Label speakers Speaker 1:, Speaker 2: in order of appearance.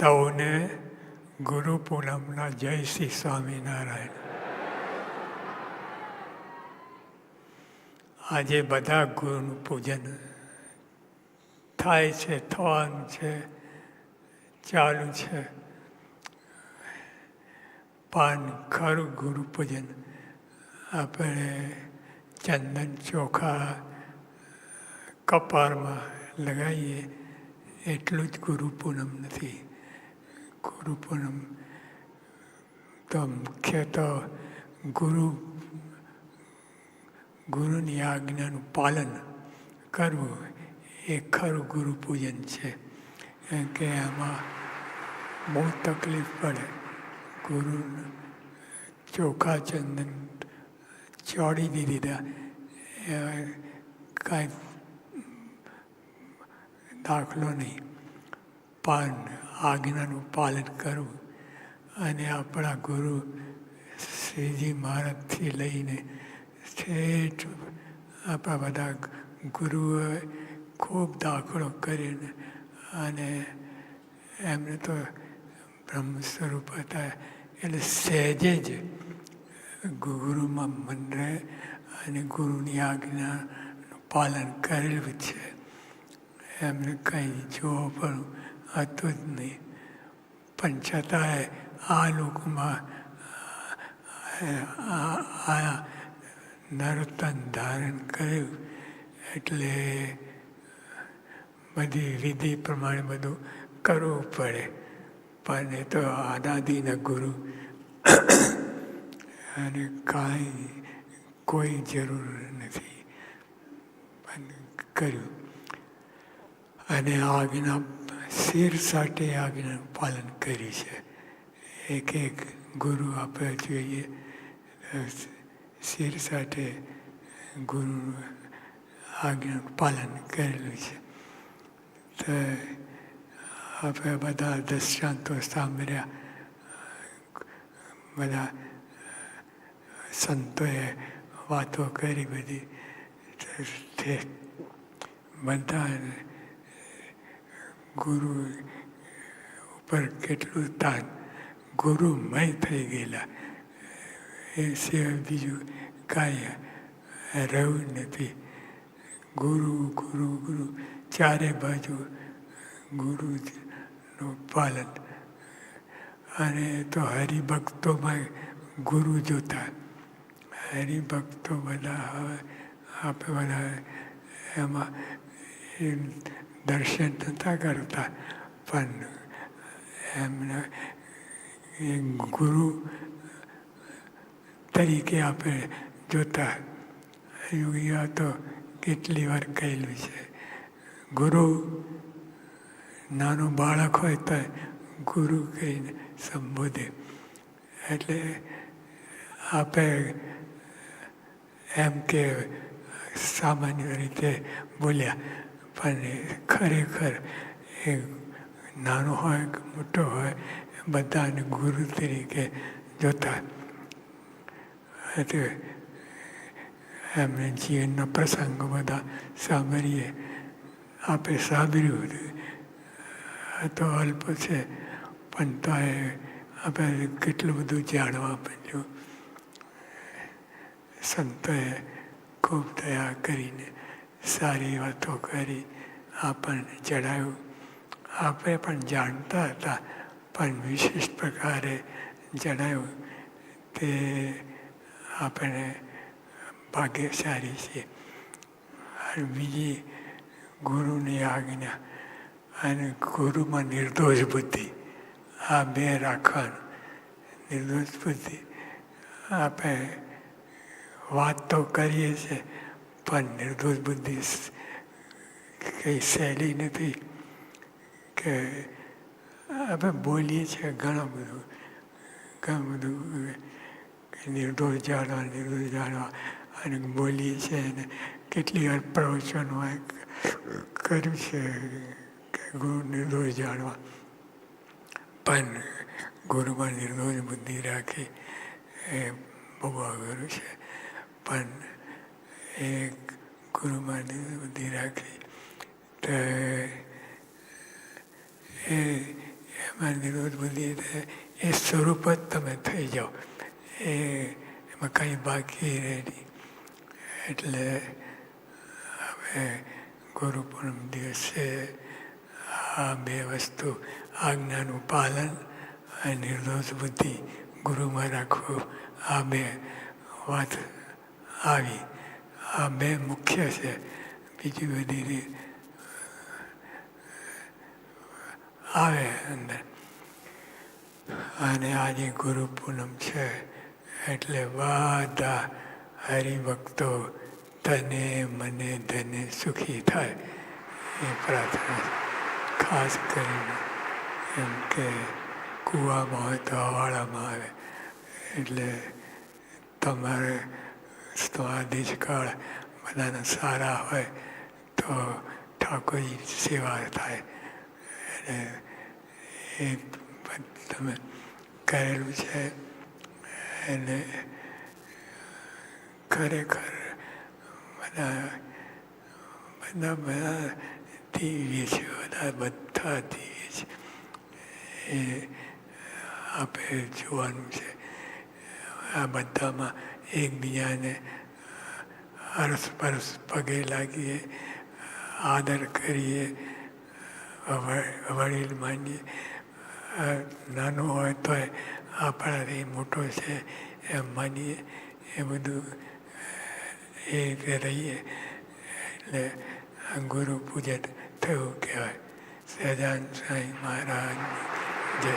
Speaker 1: સૌને ગુરુ પૂનમના જય શ્રી સ્વામિનારાયણ. આજે બધા ગુરુનું પૂજન થાય છે, થવાનું છે, ચાલુ છે. પાન ખરું ગુરુ પૂજન આપણે ચંદન ચોખા કપાળમાં લગાવીએ એટલું જ ગુરુ પૂનમ નથી. ગુરુ પૂનમ તો મુખ્ય તો ગુરુ ગુરુની આજ્ઞાનું પાલન કરવું એ ખરું ગુરુ પૂજન છે કે એમાં બહુ તકલીફ પડે ગુરુ ચોખા ચંદન ચોડી દીધા કાંઈ દાખલો નહીં પાન આજ્ઞાનું પાલન કરવું અને આપણા ગુરુ શ્રીજી મહારાજથી લઈને ઠેઠ આપણા બધા ગુરુઓએ ખૂબ દાખલો કરીને અને એમને તો બ્રહ્મ સ્વરૂપ હતા એટલે સહેજે જ ગુરુમાં મન રહે અને ગુરુની આજ્ઞાનું પાલન કરેલું છે. એમને કંઈ જોવો પણ હતું નહીં પણ છતાંય આ લોકોમાં, આ નરતન ધારણ કર્યું એટલે બધી વિધિ પ્રમાણે બધું કરવું પડે. પણ એ તો આદાદીના ગુરુ. અને કાંઈ, કોઈ જરૂર નથી. કર્યું. અને આજ્ઞા શિર સાથે આજ્ઞાનું પાલન કરી છે. એક એક ગુરુ આપણે જોઈએ શિર સાથે ગુરુ આજ્ઞાનું પાલન કરેલું છે. તો આપણે બધા દ્રષ્ટાંતો સાંભળ્યા. બધા સંતોએ વાતો કરી બધી. બધા ગુરુ ઉપર કેટલું તાન. ગુરુમય થઈ ગયેલા. એ સિવાય બીજું કાંઈ રહ્યું નથી. ગુરુ ગુરુ ગુરુ. ચારે બાજુ ગુરુનું પાલન. અને તો હરિભક્તોમાં ગુરુ જોતા. હરિભક્તો બધા હવે આપણે બધા એમાં દર્શન નહોતા કરતા, પણ એમને એ ગુરુ તરીકે આપણે જોતા યોગીઓ તો કેટલી વાર કહેલું છે, ગુરુ, નાનું બાળક હોય તો ગુરુ કહીને સંબોધે. એટલે આપણે એમ કે સામાન્ય રીતે બોલ્યા પણ ખરેખર એ નાનો હોય કે મોટો હોય બધાને ગુરુ તરીકે જોતા. એટલે એમને જીવનના પ્રસંગો બધા સાંભળીએ. આપણે સાંભળ્યું હતું. તો અલ્પ છે, પણ તો એ આપણે કેટલું બધું જાણવા મળ્યું. સંતોએ ખૂબ દયા કરીને સારી વાતો કરી, આપણને જણાવ્યું આપણે પણ જાણતા હતા, પણ વિશેષ પ્રકારે જણાવ્યું તે આપણે ભાગ્યશાળી છીએ. અને બીજી ગુરુની આજ્ઞા અને ગુરુમાં નિર્દોષ બુદ્ધિ. આ બે રાખવાનું. નિર્દોષ બુદ્ધિ. આપણે વાત તો કરીએ છીએ પણ નિર્દોષ બુદ્ધિ કંઈ સહેલી નથી કે આપણે બોલીએ છીએ ઘણું બધું ઘણું બધું નિર્દોષ જાણવા નિર્દોષ જાણવા અને બોલીએ છીએ અને કેટલી વાર પ્રવચનો કર્યું છે કે ગુરુ નિર્દોષ જાણવા. પણ ગુરુમાં નિર્દોષ બુદ્ધિ રાખી એ બહુ અઘરું છે. પણ એ ગુરુમાં નિર્દોષ બુદ્ધિ રાખી તો એ એમાં નિરોધ બુદ્ધિ એ સ્વરૂપ જ તમે થઈ જાઓ એ એમાં કંઈ બાકી રહે એટલે હવે ગુરુ પૂનમ દિવસે આ બે વસ્તુ આજ્ઞાનું પાલન અને નિર્દોષ બુદ્ધિ ગુરુમાં રાખવું આ બે વાત આવી આ બે મુખ્ય છે. બીજી બધી રીત આવે અંદર. અને આજે ગુરુ પૂનમ છે, એટલે બધા હરિભક્તો તને મને ધને સુખી થાય એ પ્રાર્થના ખાસ કરીને એમ કે કૂવામાં હોય તો હવાળામાં આવે. એટલે તમારે સ્વાદિષ્કાળ બધાના સારા હોય તો ઠાકોરજી સેવા થાય. અને એ તમે કરેલું છે. અને ખરેખર બધા બધા બધા દિવ્ય છે બધા બધા દિવ્ય છે એ આપણે જોવાનું છે. આ બધામાં એકબીજાને અરસપરસ પગે લાગીએ આદર કરીએ વડ- વડીલ માનીએ નાનું હોય તોય આપણાથી મોટો છે એમ માનીએ એ બધું એ રીતે રહીએ એટલે ગુરુ પૂજન થયું કહેવાય સહજાન સાંઈ મહારાજ જય